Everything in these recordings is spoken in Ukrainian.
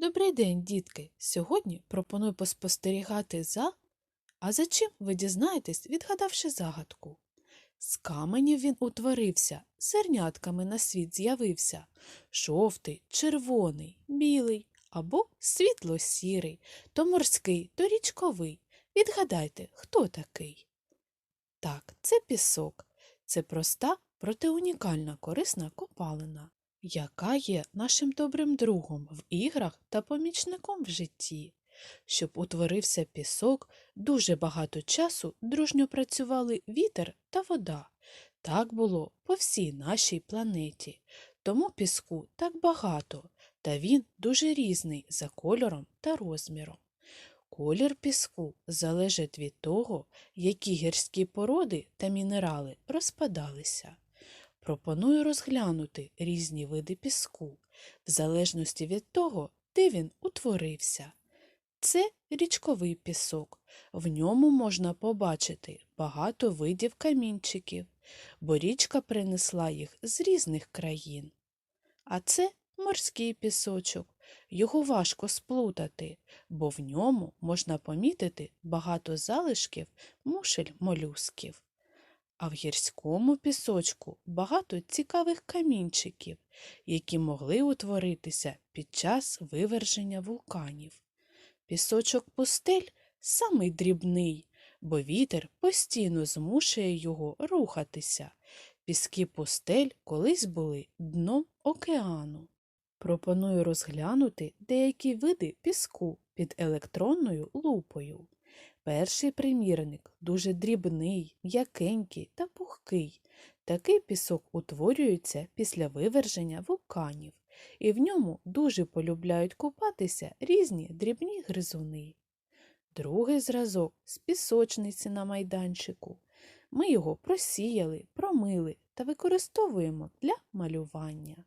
Добрий день, дітки! Сьогодні пропоную поспостерігати за. А за чим ви дізнаєтесь, відгадавши загадку? З каменів він утворився, зернятками на світ з'явився. Жовтий, червоний, білий або світло-сірий, то морський, то річковий. Відгадайте, хто такий? Так, це пісок. Це проста, проте унікальна корисна копалина яка є нашим добрим другом в іграх та помічником в житті. Щоб утворився пісок, дуже багато часу дружньо працювали вітер та вода. Так було по всій нашій планеті. Тому піску так багато, та він дуже різний за кольором та розміром. Колір піску залежить від того, які гірські породи та мінерали розпадалися. Пропоную розглянути різні види піску, в залежності від того, де він утворився. Це річковий пісок. В ньому можна побачити багато видів камінчиків, бо річка принесла їх з різних країн. А це морський пісочок. Його важко сплутати, бо в ньому можна помітити багато залишків мушель молюсків. А в гірському пісочку багато цікавих камінчиків, які могли утворитися під час виверження вулканів. Пісочок пустель самий дрібний, бо вітер постійно змушує його рухатися. Піски пустель колись були дном океану. Пропоную розглянути деякі види піску під електронною лупою. Перший примірник дуже дрібний, м'якенький та пухкий. Такий пісок утворюється після виверження вулканів, і в ньому дуже полюбляють купатися різні дрібні гризуни. Другий зразок з пісочниці на майданчику. Ми його просіяли, промили та використовуємо для малювання.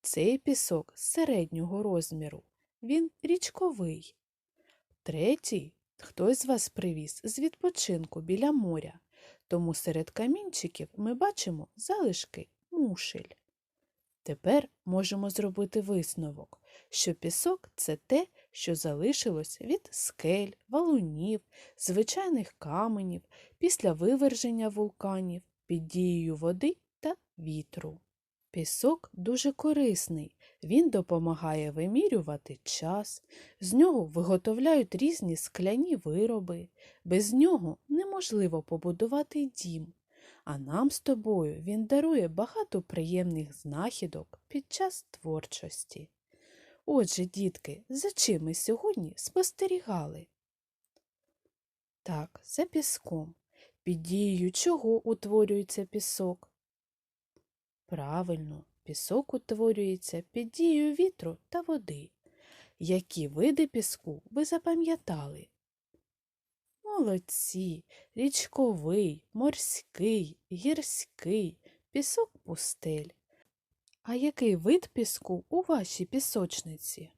Цей пісок середнього розміру, він річковий. Третій Хтось з вас привіз з відпочинку біля моря, тому серед камінчиків ми бачимо залишки мушель. Тепер можемо зробити висновок, що пісок це те, що залишилось від скель, валунів, звичайних каменів після виверження вулканів під дією води та вітру. Пісок дуже корисний, він допомагає вимірювати час, з нього виготовляють різні скляні вироби, без нього неможливо побудувати дім, а нам з тобою він дарує багато приємних знахідок під час творчості. Отже, дітки, за чим ми сьогодні спостерігали? Так, за піском. Під дією чого утворюється пісок? Правильно, пісок утворюється під дією вітру та води. Які види піску ви запам'ятали? Молодці, річковий, морський, гірський, пісок пустель. А який вид піску у вашій пісочниці?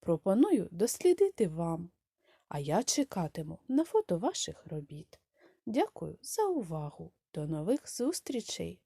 Пропоную дослідити вам, а я чекатиму на фото ваших робіт. Дякую за увагу. До нових зустрічей!